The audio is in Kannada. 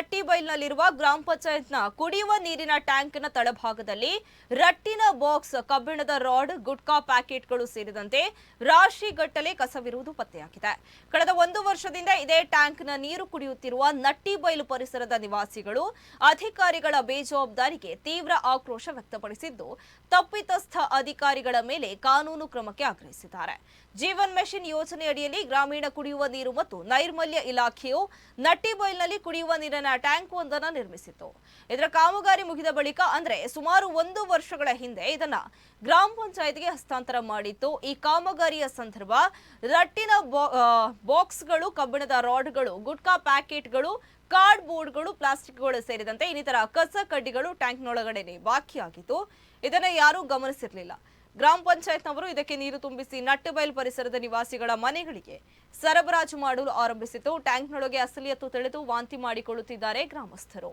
ನಟ್ಟಿಬೈಲ್ನಲ್ಲಿರುವ ಗ್ರಾಮ ಪಂಚಾಯತ್ನ ಕುಡಿಯುವ ನೀರಿನ ಟ್ಯಾಂಕ್ನ ತಳಭಾಗದಲ್ಲಿ ರಟ್ಟಿನ ಬಾಕ್ಸ್, ಕಬ್ಬಿಣದ ರಾಡ್, ಗುಟ್ಕಾ ಪ್ಯಾಕೆಟ್ಗಳು ಸೇರಿದಂತೆ ರಾಶಿಗಟ್ಟಲೆ ಕಸವಿರುವುದು ಪತ್ತೆಯಾಗಿದೆ. ಕಳೆದ ಒಂದು ವರ್ಷದಿಂದ ಇದೇ ಟ್ಯಾಂಕ್ನ ನೀರು ಕುಡಿಯುತ್ತಿರುವ ನಟ್ಟಿಬೈಲು ಪರಿಸರದ ನಿವಾಸಿಗಳು ಅಧಿಕಾರಿಗಳ ಬೇಜವಾಬ್ದಾರಿಗೆ ತೀವ್ರ ಆಕ್ರೋಶ ವ್ಯಕ್ತಪಡಿಸಿದ್ದು, ತಪ್ಪಿತಸ್ಥ ಅಧಿಕಾರಿಗಳ ಮೇಲೆ ಕಾನೂನು ಕ್ರಮಕ್ಕೆ ಆಗ್ರಹಿಸಿದ್ದಾರೆ. ಜೀವನ್ ಮೆಷಿನ್ ಯೋಜನೆಯಡಿಯಲ್ಲಿ ಗ್ರಾಮೀಣ ಕುಡಿಯುವ ನೀರು ಮತ್ತು ನೈರ್ಮಲ್ಯ ಇಲಾಖೆಯು ನಟ್ಟಿಬೈಲ್ನಲ್ಲಿ ಕುಡಿಯುವ ನೀರಿನ ಟ್ಯಾಂಕ್ ಒಂದನ್ನು ನಿರ್ಮಿಸಿತ್ತು. ಇದರ ಕಾಮಗಾರಿ ಮುಗಿದ ಬಳಿಕ ಅಂದ್ರೆ ಸುಮಾರು ಒಂದು ವರ್ಷಗಳ ಹಿಂದೆ ಇದನ್ನ ಗ್ರಾಮ ಪಂಚಾಯತ್ಗೆ ಹಸ್ತಾಂತರ ಮಾಡಿತ್ತು. ಈ ಕಾಮಗಾರಿಯ ಸಂದರ್ಭ ರಟ್ಟಿನ ಬಾಕ್ಸ್ಗಳು, ಕಬ್ಬಿಣದ ರಾಡ್ಗಳು, ಗುಟ್ಕಾ ಪ್ಯಾಕೆಟ್ಗಳು ಕಾರ್ಡ್ ಬೋರ್ಡ್ಗಳು ಪ್ಲಾಸ್ಟಿಕ್ಗಳು ಸೇರಿದಂತೆ ಇನ್ನಿತರ ಕಸ ಕಡ್ಡಿಗಳು ಟ್ಯಾಂಕ್ನೊಳಗಡೆ ಬಾಕಿಯಾಗಿತ್ತು. ಇದನ್ನ ಯಾರೂ ಗಮನಿಸಿರಲಿಲ್ಲ. ಗ್ರಾಮ ಪಂಚಾಯತ್ನವರು ಇದಕ್ಕೆ ನೀರು ತುಂಬಿಸಿ ನಟ್ಟಬೈಲ್ ಪರಿಸರದ ನಿವಾಸಿಗಳ ಮನೆಗಳಿಗೆ ಸರಬರಾಜು ಮಾಡಲು ಆರಂಭಿಸಿತು ಟ್ಯಾಂಕ್ನೊಳಗೆ ಅಸಲಿಯತ್ತು ತಿಳಿದು ವಾಂತಿ ಮಾಡಿಕೊಳ್ಳುತ್ತಿದ್ದಾರೆ ಗ್ರಾಮಸ್ಥರು.